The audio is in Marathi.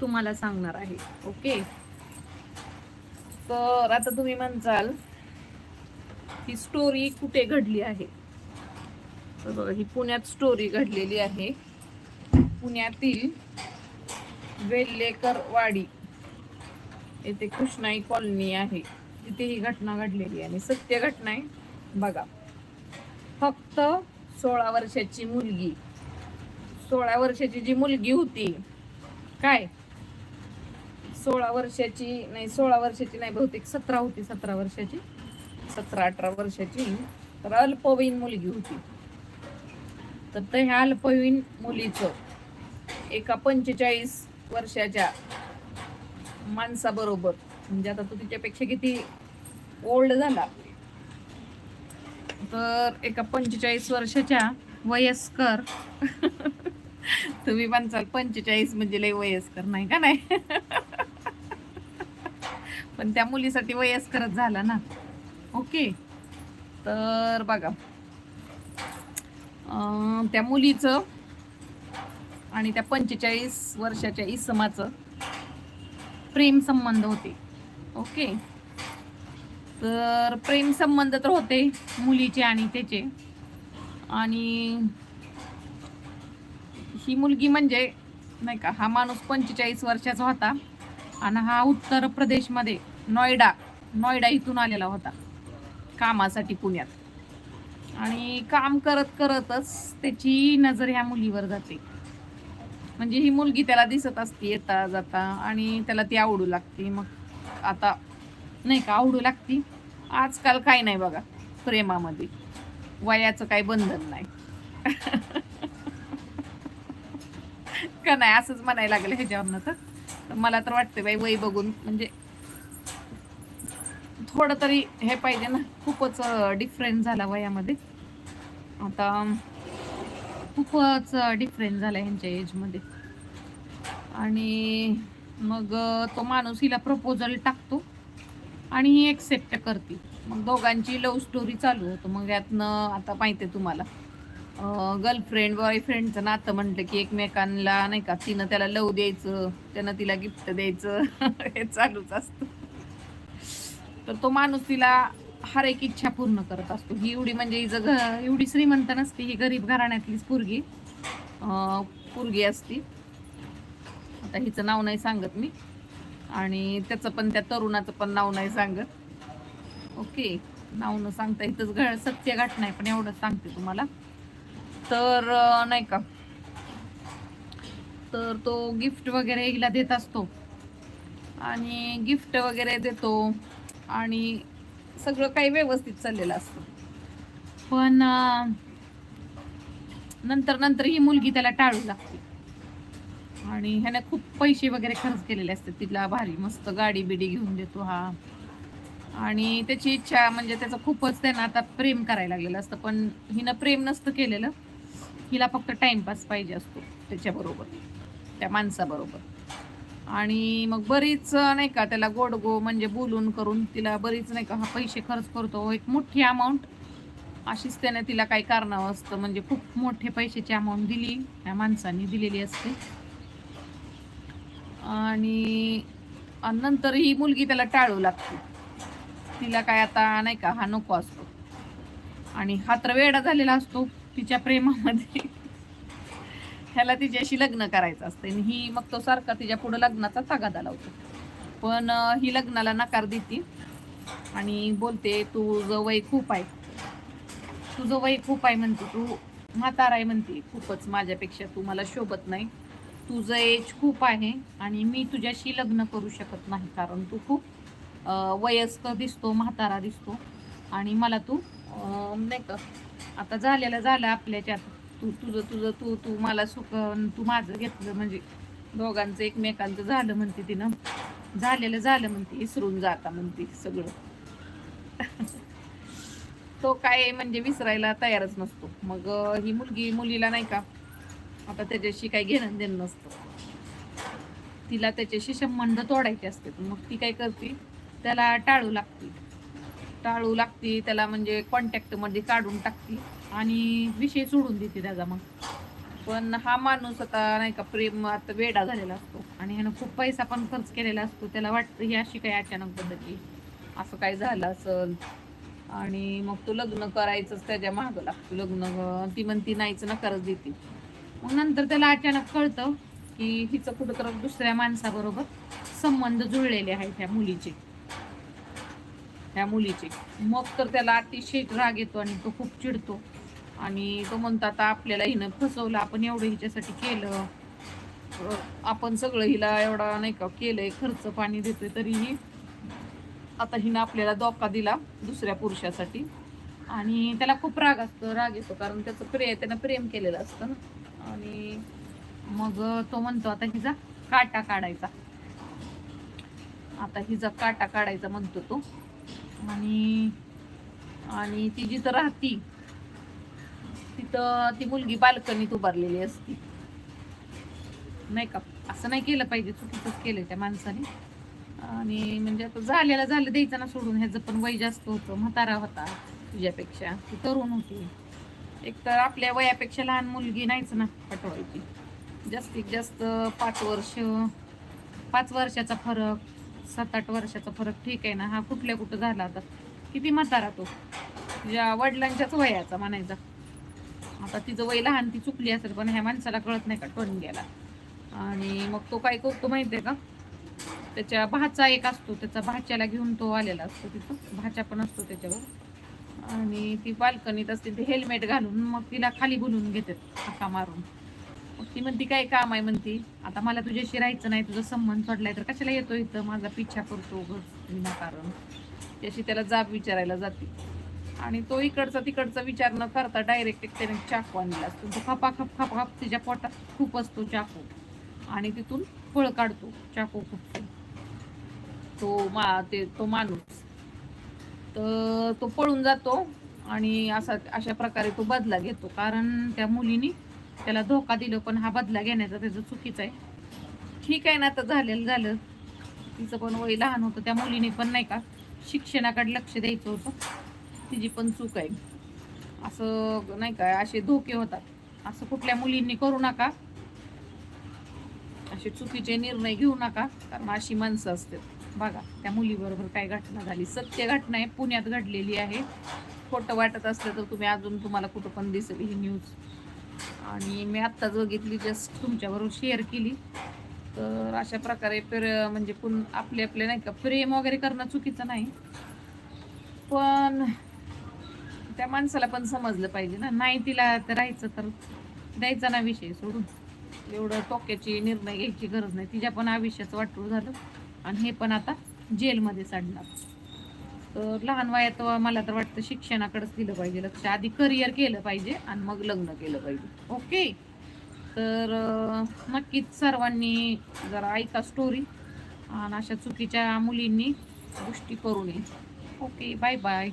तुम्हाला सांगणार आहे. ओके? तर आता तुम्ही म्हणचाल ही स्टोरी कुठे घडली आहे? तर बघा ही पुण्यात स्टोरी घडलेली आहे. पुण्यातील वेल्लेकरवाडी येथे कृष्णाई कॉलनी आहे. तिथे ही घटना घडलेली आहे. आणि सत्य घटना आहे. बघा फक्त सोळा वर्षाची मुलगी सोळा वर्षाची जी मुलगी होती काय? सोळा वर्षाची नाही सोळा वर्षाची नाही बहुतेक सतरा होती सतरा वर्षाची. सतरा अठरा वर्षाची. तर अल्पवयीन मुलगी होती. तर ते ह्या अल्पवयीन मुलीचं एका पंचेचाळीस वर्षाच्या माणसाबरोबर म्हणजे आता तो तिच्यापेक्षा किती ओल्ड झाला तर एका पंचेचाळीस वर्षाच्या वयस्कर तुम्ही म्हणसाल पंचेचाळीस म्हणजे लय वयस्कर नाही का नाही? पण त्या मुलीसाठी वयस्करच झाला ना. ओके. तर बघा. त्या मुलीचं आणि त्या पंचेचाळीस वर्षाच्या इसमाचं प्रेम संबंध होते. ओके. तर प्रेम संबंध तर होते मुलीचे आणि त्याचे. आणि ही मुलगी म्हणजे नाही का हा माणूस पंचेचाळीस वर्षाचा होता. आणि हा उत्तर प्रदेशमध्ये नोएडा नोएडा इथून आलेला होता कामासाठी पुण्यात. आणि काम करत करतच त्याची नजर ह्या मुलीवर जाते. म्हणजे ही मुलगी त्याला दिसत असते येता जाता आणि त्याला ती आवडू लागते. मग आता नाही का आवडू लागती. आजकाल काय नाही बघा प्रेमामध्ये. वयाचं काही बंधन नाही. का नाही असंच म्हणायला लागलं ह्याच्यावरनं तर. तर मला तर वाटतं बाई वय बघून. म्हणजे थोडं तरी हे पाहिजे ना. खूपच डिफरन्स झाला वयामध्ये. आता खूपच डिफरन्स झाला ह्यांच्या एजमध्ये आणि मग तो माणूस हिला प्रपोजल टाकतो आणि ही एक्सेप्ट करते. मग दोघांची लव्ह स्टोरी चालू होतो. मग यातनं आता माहिती आहे तुम्हाला गर्लफ्रेंड बॉयफ्रेंडचं नातं म्हटलं की एकमेकांना नाही का तिनं त्याला लव द्यायचं त्यानं तिला गिफ्ट द्यायचं हे चालूच असतं. तर तो माणूस तिला हर एक इच्छा पूर्ण करत असतो. ही एवढी म्हणजे हिचं घ एवढी श्रीमंत नसते ही गरीब घराण्यातलीच पोरगी. पुरगी पोरगी असती. आता हिचं नाव नाही सांगत मी. आणि त्याचं पण त्या तरुणाचं पण नाव नाही सांगत. ओके नाव न सांगता इथंच घ सत्य घटना आहे पण एवढंच सांगते तुम्हाला. तर नाही का? तर तो गिफ्ट वगैरे हिला देत असतो. आणि गिफ्ट वगैरे देतो. आणि सगळं काही व्यवस्थित चाललेलं असतं. पण नंतर नंतर ही मुलगी त्याला टाळू लागते. आणि ह्याने खूप पैसे वगैरे खर्च केलेले असते तिला भारी मस्त गाडी बिडी घेऊन देतो हा. आणि त्याची इच्छा म्हणजे त्याचं खूपच त्यानं आता प्रेम करायला लागलेलं असतं. पण हिनं प्रेम नसतं केलेलं. हिला फक्त टाईमपास पाहिजे असतो त्याच्याबरोबर त्या माणसाबरोबर. आणि मग बरीच नाही का त्याला गोड गो म्हणजे बोलून करून तिला बरीच नाही का हा पैसे खर्च करतो. एक मोठी अमाऊंट अशीच त्याने तिला काही कारणावं असतं. म्हणजे खूप मोठे पैशाची अमाऊंट दिली त्या माणसाने दिलेली असते. आणि आणि नंतर ही मुलगी त्याला टाळू लागते. तिला काय आता नाही का हा नको असतो. आणि हा तर वेडा झालेला असतो. तिच्या प्रेमामध्ये. ह्याला तिच्याशी लग्न करायचं असतं आणि ही मग तो सारखा तिच्या पुढं लग्नाचा तागादा लावतो. पण ही लग्नाला नकार देते. आणि बोलते तुझं वय खूप आहे तुझं वय खूप आहे म्हणते तू म्हातारा आहे म्हणते खूपच माझ्यापेक्षा तू मला शोभत नाही. तुझं एज खूप आहे आणि मी तुझ्याशी लग्न करू शकत नाही कारण तू खूप वयस्क दिसतो म्हातारा दिसतो. आणि मला तू नाही का आता झालेलं झालं आपल्याच्यात. तू तुझं तुझं तू तू मला सुख तू माझं घेतलं म्हणजे दोघांचं एकमेकांचं झालं म्हणते तिनं झालेलं झालं म्हणते विसरून जाता म्हणते सगळं. तो काय म्हणजे विसरायला तयारच नसतो. मग ही मुलगी मुलीला नाही का आता त्याच्याशी काही घेणं देणं नसतं. तिला त्याच्याशी संबंध तोडायचे असते मग ती काय करते त्याला टाळू लागते. टाळू लागते त्याला म्हणजे कॉन्टॅक्टमध्ये काढून टाकते आणि विषय सोडून देते त्याचा मग. पण हा माणूस आता नाही का प्रेम आता वेडा झालेला असतो आणि ह्यानं खूप पैसा पण खर्च केलेला असतो. त्याला वाटतं ही अशी काही अचानक पद्धती असं काय झालं असल आणि मग तो लग्न करायचंच त्याच्या मागं लागतो. लग्न ती म्हणती नाहीच ना देते. मग नंतर त्याला अचानक कळतं की हिचं कुठं तर दुसऱ्या माणसाबरोबर संबंध जुळलेले आहेत त्या मुलीचे. त्या मुलीचे. मग तर त्याला अतिशय राग येतो आणि तो खूप चिडतो. आणि तो म्हणतो आता आपल्याला हिनं फसवलं आपण एवढं हिच्यासाठी केलं. आपण सगळं हिला एवढा नाही का केलंय खर्च पाणी देतोय तरीही आता हिनं आपल्याला धोका दिला दुसऱ्या पुरुषासाठी. आणि त्याला खूप राग असतो राग येतो कारण त्याचं प्रे त्यानं प्रेम केलेलं असतं ना. आणि मग तो म्हणतो आता हिचा काटा काढायचा. आता हिचा काटा काढायचा म्हणतो तो. आणि आणि ती जिथं राहती तिथं ती मुलगी बाल्कनीत उभारलेली असती. नाही का? असं नाही केलं पाहिजे चुकीचंच केलं त्या माणसाने. आणि म्हणजे आता झालेलं झालं द्यायचं ना सोडून ह्याचं पण वय जास्त होतं म्हातारा होता तुझ्यापेक्षा. ती तरुण होती. एक तर आपल्या वयापेक्षा लहान मुलगी नाहीच ना पाठवायची जास्तीत जास्त पाच वर्ष पाच वर्षाचा फरक. सात आठ वर्षाचा फरक ठीक आहे ना हा कुठल्या कुठं झाला आता? किती म्हातारा तो? तुझ्या वडिलांच्याच वयाचा म्हणायचा. आता तिचं वय लहान ती चुकली असेल पण ह्या माणसाला कळत नाही का टोन गेला? आणि मग तो काय करतो माहितीये का? त्याच्या भाचा एक असतो त्याचा भाच्याला घेऊन तो आलेला असतो तिथं. भाच्या पण असतो त्याच्यावर. आणि ती बाल्कनीत असते ते हेल्मेट घालून मग तिला खाली बोलून घेतात हाका मारून. मग ती म्हणती काय काम आहे? म्हणती आता मला तुझ्याशी राहायचं नाही तुझा संबंध सोडलाय तर कशाला येतो इथं? माझा पिच्छा करतो विनाकारण त्याशी त्याला जाब विचारायला जाते. आणि तो इकडचा तिकडचा विचार न करता डायरेक्ट त्याने चाकू आणला असतो. तो खपा खप खप खप तिच्या पोटात खूप असतो चाकू. आणि तिथून फळ काढतो चाकू खूप तो मा ते तो माणूस. तर तो पळून जातो आणि असा अशा प्रकारे तो बदला घेतो. कारण त्या मुलीनी त्याला धोका दिलं पण हा बदला घेण्याचा त्याचं चुकीचं आहे. ठीक आहे ना तर झालेलं झालं. तिचं पण वय लहान होतं त्या मुलीने पण नाही का शिक्षणाकडे लक्ष द्यायचं होतं. तिची पण चूक आहे. असं नाही का असे धोके होतात. असं कुठल्या मुलींनी करू नका. असे चुकीचे निर्णय घेऊ नका कारण अशी माणसं असतात. बघा त्या मुलीबरोबर काय घटना झाली. सत्य घटना आहे पुण्यात घडलेली आहे. खोटं वाटत असलं तर तुम्ही अजून तुम्हाला कुठं पण दिसेल ही न्यूज आणि मी आत्ताच बघितली जस्ट तुमच्याबरोबर शेअर केली. तर अशा प्रकारे प्र म्हणजे पुन आपले आपले नाही का प्रेम वगैरे करणं चुकीचं नाही. पण त्या माणसाला पण समजलं पाहिजे ना. नाही तिला तर राहायचं तर द्यायचा ना विषय सोडून. एवढं टोक्याची निर्णय घ्यायची गरज नाही. तिच्या पण आयुष्याचं वाटू झालं. आणि हे पण आता जेलमध्ये साडणार. तर लहान वयात मला तर वाटतं शिक्षणाकडेच दिलं पाहिजे लक्ष. आधी करिअर केलं पाहिजे आणि मग लग्न केलं पाहिजे. ओके तर नक्कीच सर्वांनी जरा ऐका स्टोरी आणि अशा चुकीच्या मुलींनी गोष्टी करू नये ओके बाय बाय